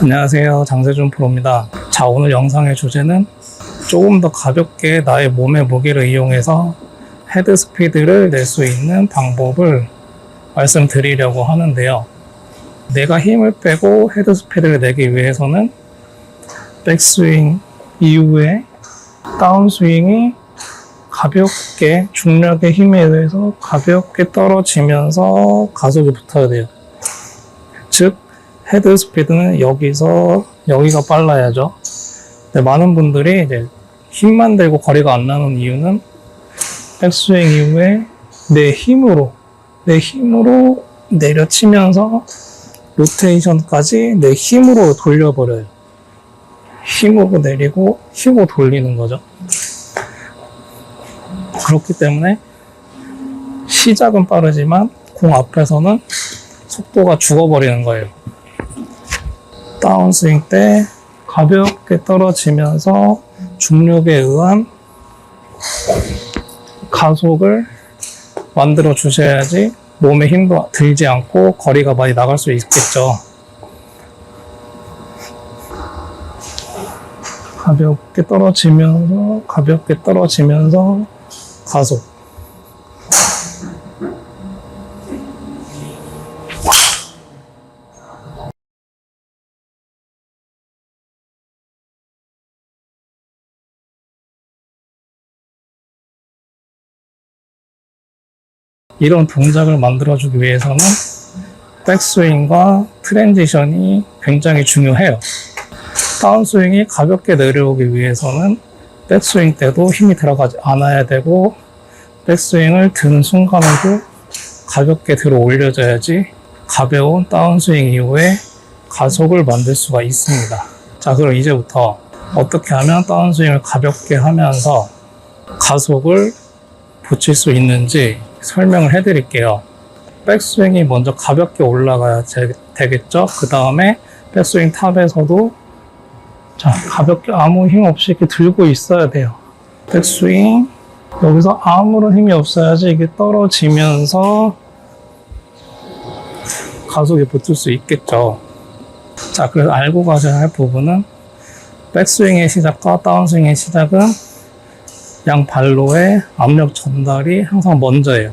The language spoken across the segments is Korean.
안녕하세요. 장세준 프로입니다. 자, 오늘 영상의 주제는 조금 더 가볍게 나의 몸의 무게를 이용해서 헤드 스피드를 낼 수 있는 방법을 말씀드리려고 하는데요. 내가 힘을 빼고 헤드 스피드를 내기 위해서는 백스윙 이후에 다운스윙이 가볍게 중력의 힘에 의해서 가볍게 떨어지면서 가속이 붙어야 돼요. 즉 헤드 스피드는 여기서 여기가 빨라야죠. 근데 많은 분들이 이제 힘만 들고 거리가 안 나는 이유는 백스윙 이후에 내 힘으로 내 힘으로 내려치면서 로테이션까지 내 힘으로 돌려버려요. 힘으로 내리고 힘으로 돌리는 거죠. 그렇기 때문에 시작은 빠르지만 공 앞에서는 속도가 죽어버리는 거예요. 다운스윙 때 가볍게 떨어지면서 중력에 의한 가속을 만들어 주셔야지 몸에 힘도 들지 않고 거리가 많이 나갈 수 있겠죠. 가볍게 떨어지면서 가볍게 떨어지면서 가속. 이런 동작을 만들어주기 위해서는 백스윙과 트랜지션이 굉장히 중요해요. 다운스윙이 가볍게 내려오기 위해서는 백스윙 때도 힘이 들어가지 않아야 되고 백스윙을 드는 순간에도 가볍게 들어 올려줘야지 가벼운 다운스윙 이후에 가속을 만들 수가 있습니다. 자, 그럼 이제부터 어떻게 하면 다운스윙을 가볍게 하면서 가속을 붙일 수 있는지 설명을 해드릴게요. 백스윙이 먼저 가볍게 올라가야 제- 되겠죠? 그 다음에 백스윙 탑에서도 자, 가볍게 아무 힘 없이 이렇게 들고 있어야 돼요. 백스윙. 여기서 아무런 힘이 없어야지 이게 떨어지면서 가속이 붙을 수 있겠죠. 자, 그래서 알고 가셔야 할 부분은 백스윙의 시작과 다운스윙의 시작은 양 발로의 압력 전달이 항상 먼저예요.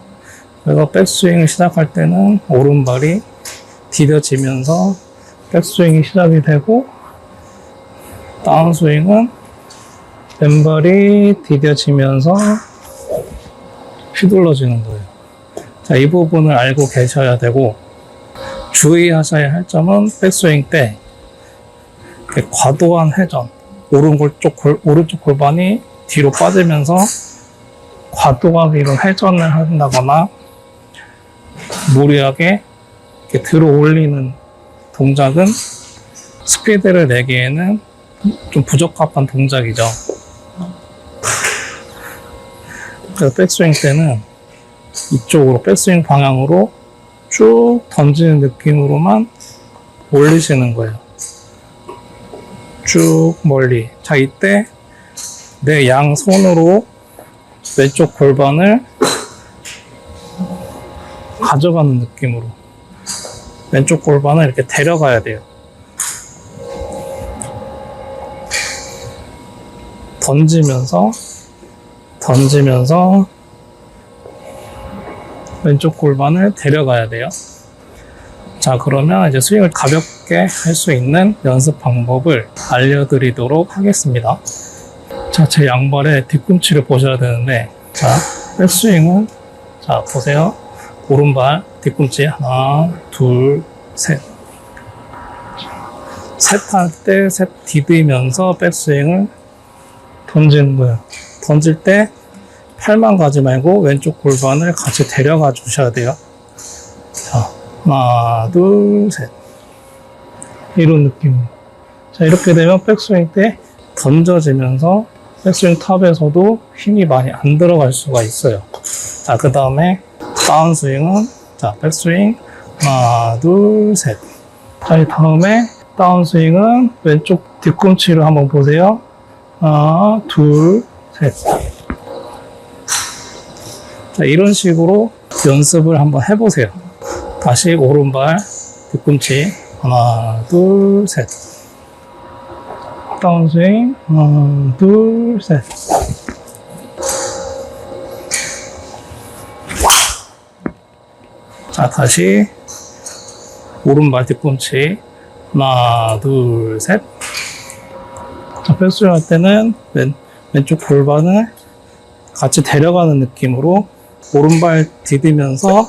그래서 백스윙을 시작할 때는 오른발이 디뎌지면서 백스윙이 시작이 되고 다운스윙은 왼발이 디뎌지면서 휘둘러지는 거예요. 자, 이 부분을 알고 계셔야 되고 주의하셔야 할 점은 백스윙 때 과도한 회전, 오른쪽, 골, 오른쪽 골반이 뒤로 빠지면서 과도하게 이런 회전을 한다거나 무리하게 들어 올리는 동작은 스피드를 내기에는 좀 부적합한 동작이죠. 그래서 백스윙 때는 이쪽으로 백스윙 방향으로 쭉 던지는 느낌으로만 올리시는 거예요. 쭉 멀리. 자, 이때 내 양손으로 왼쪽 골반을 가져가는 느낌으로 왼쪽 골반을 이렇게 데려가야 돼요. 던지면서 던지면서 왼쪽 골반을 데려가야 돼요. 자, 그러면 이제 스윙을 가볍게 할 수 있는 연습 방법을 알려드리도록 하겠습니다. 자, 제 양발의 뒤꿈치를 보셔야 되는데, 자, 백스윙은, 자, 보세요. 오른발 뒤꿈치 하나, 둘, 셋. 셋 할 때 셋 디디면서 백스윙을 던지는 거예요. 던질 때 팔만 가지 말고 왼쪽 골반을 같이 데려가 주셔야 돼요. 자, 하나, 둘, 셋. 이런 느낌. 자, 이렇게 되면 백스윙 때 던져지면서 백스윙 탑에서도 힘이 많이 안 들어갈 수가 있어요. 자, 그 다음에 다운스윙은, 자, 백스윙, 하나, 둘, 셋. 자, 이 다음에 다운스윙은 왼쪽 뒤꿈치를 한번 보세요. 하나, 둘, 셋. 자, 이런 식으로 연습을 한번 해보세요. 다시 오른발 뒤꿈치 하나, 둘, 셋. 다운 스윙. 하나, 둘, 셋. 자, 다시. 오른발 뒤꿈치. 하나, 둘, 셋. 자, 백스윙 할 때는 왼, 왼쪽 골반을 같이 데려가는 느낌으로 오른발 디디면서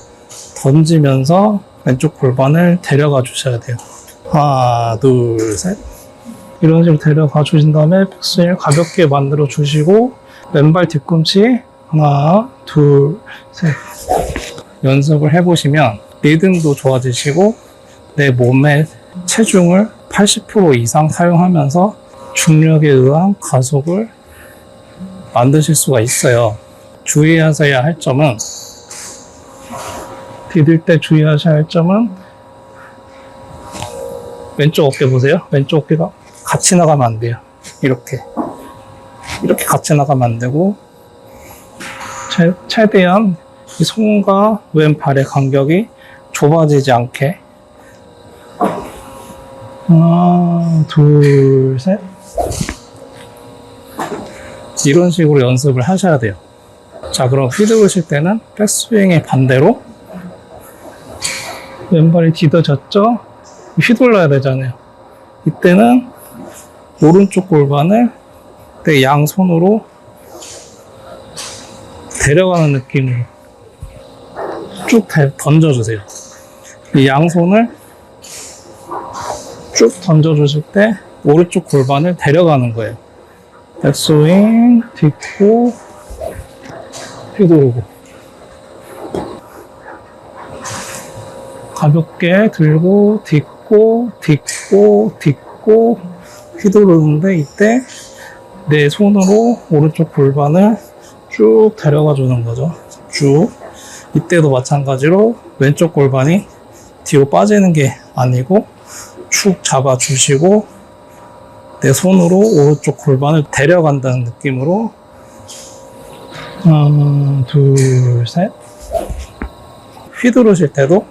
던지면서 왼쪽 골반을 데려가 주셔야 돼요. 하나, 둘, 셋. 이런 식으로 데려가 주신 다음에 백스윙을 가볍게 만들어 주시고 왼발 뒤꿈치 하나, 둘, 셋. 연습을 해보시면 리듬도 좋아지시고 내 몸의 체중을 80% 이상 사용하면서 중력에 의한 가속을 만드실 수가 있어야 주의하셔야 할 점은 디딜 때 주의하셔야 할 점은 왼쪽 어깨 보세요. 왼쪽 어깨가 같이 나가면 안 돼요. 이렇게 이렇게 같이 나가면 안 되고 최, 최대한 이 손과 왼발의 간격이 좁아지지 않게 하나, 둘, 셋 이런 식으로 연습을 하셔야 돼요. 자, 그럼 휘두르 실 때는 백스윙의 반대로 왼발이 디뎌졌죠? 휘둘러야 되잖아요. 이때는 오른쪽 골반을 내 양손으로 데려가는 느낌으로 쭉 대- 던져주세요. 이 양손을 쭉 던져주실 때 오른쪽 골반을 데려가는 거예요. 백스윙, 딛고, 휘두르고. 가볍게 들고, 딛고, 딛고, 딛고, 휘두르는데 이때 내 손으로 오른쪽 골반을 쭉 데려가 주는 거죠. 쭉. 이때도 마찬가지로 왼쪽 골반이 뒤로 빠지는 게 아니고 축 잡아 주시고 내 손으로 오른쪽 골반을 데려간다는 느낌으로 하나, 둘, 셋 휘두르실 때도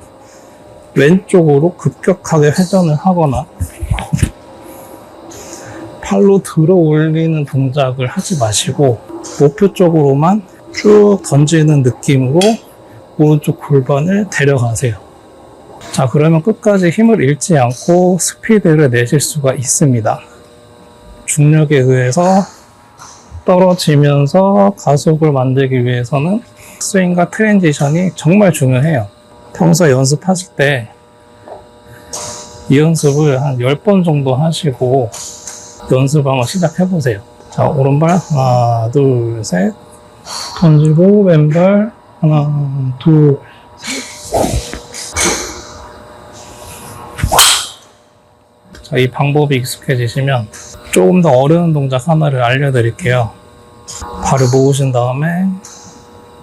왼쪽으로 급격하게 회전을 하거나 팔로 들어 올리는 동작을 하지 마시고 목표 쪽으로만 쭉 던지는 느낌으로 오른쪽 골반을 데려가세요. 자, 그러면 끝까지 힘을 잃지 않고 스피드를 내실 수가 있습니다. 중력에 의해서 떨어지면서 가속을 만들기 위해서는 스윙과 트랜지션이 정말 중요해요. 평소에 연습하실 때 이 연습을 한 10번 정도 하시고 연습 한번 시작해 보세요. 자, 오른발 하나, 둘, 셋. 던지고 왼발 하나, 둘, 셋. 자, 이 방법이 익숙해지시면 조금 더 어려운 동작 하나를 알려드릴게요. 발을 모으신 다음에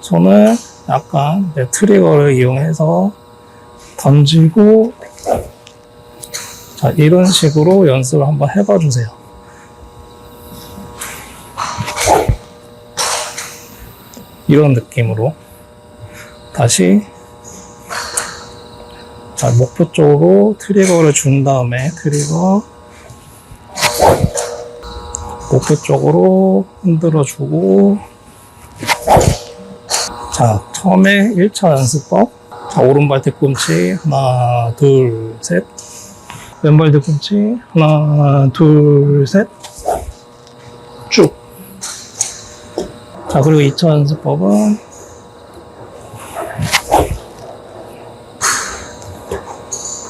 손을 약간 트리거를 이용해서 던지고 자, 이런 식으로 연습을 한번 해봐 주세요. 이런 느낌으로 다시 자, 목표 쪽으로 트리거를 준 다음에 트리거 목표 쪽으로 흔들어 주고 자, 처음에 1차 연습법. 자, 오른발 뒤꿈치 하나, 둘, 셋. 왼발 뒤꿈치 하나 둘셋 자 그리고 2차 연습법은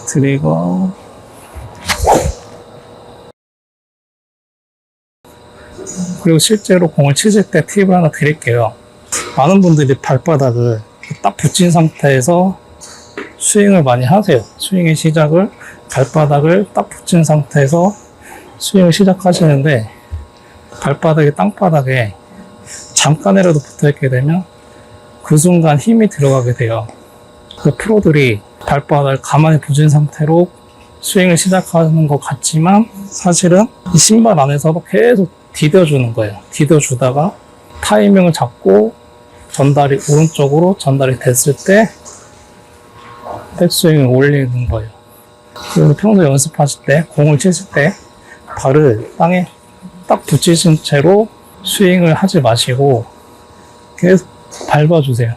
트리거 그리고 실제로 공을 치실 때 팁을 하나 드릴게요. 많은 분들이 발바닥을 딱 붙인 상태에서 스윙을 많이 하세요. 스윙의 시작을 발바닥을 딱 붙인 상태에서 스윙을 시작하시는데 발바닥이 땅바닥에 잠깐이라도 붙어 있게 되면 그 순간 힘이 들어가게 돼요. 그 프로들이 발바닥을 가만히 붙인 상태로 스윙을 시작하는 것 같지만 사실은 이 신발 안에서도 계속 디뎌주는 거예요. 디뎌주다가 타이밍을 잡고 전달이 오른쪽으로 전달이 됐을 때 백스윙을 올리는 거예요. 그리고 평소 연습하실 때, 공을 치실 때, 발을 땅에 딱 붙이신 채로 스윙을 하지 마시고 계속 밟아주세요.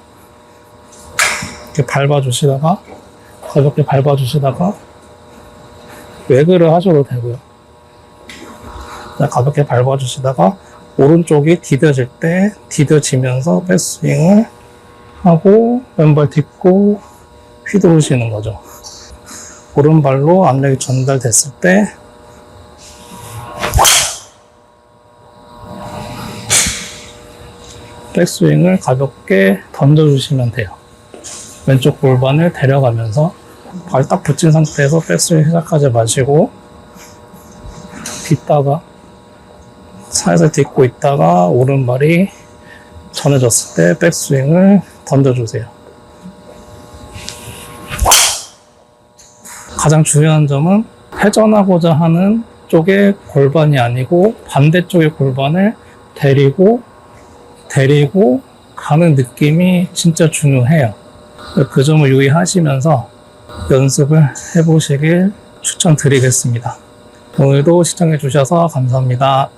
이렇게 밟아주시다가 가볍게 밟아주시다가 외그를 하셔도 되고요. 가볍게 밟아주시다가 오른쪽이 디뎌질 때 디뎌지면서 백스윙을 하고 왼발 딛고 휘두르시는 거죠. 오른발로 압력이 전달됐을 때 백스윙을 가볍게 던져주시면 돼요. 왼쪽 골반을 데려가면서 발 딱 붙인 상태에서 백스윙 시작하지 마시고 딛다가 살살 딛고 있다가 오른발이 전해졌을 때 백스윙을 던져주세요. 가장 중요한 점은 회전하고자 하는 쪽의 골반이 아니고 반대쪽의 골반을 데리고 데리고 가는 느낌이 진짜 중요해요. 그 점을 유의하시면서 연습을 해보시길 추천드리겠습니다. 오늘도 시청해 주셔서 감사합니다.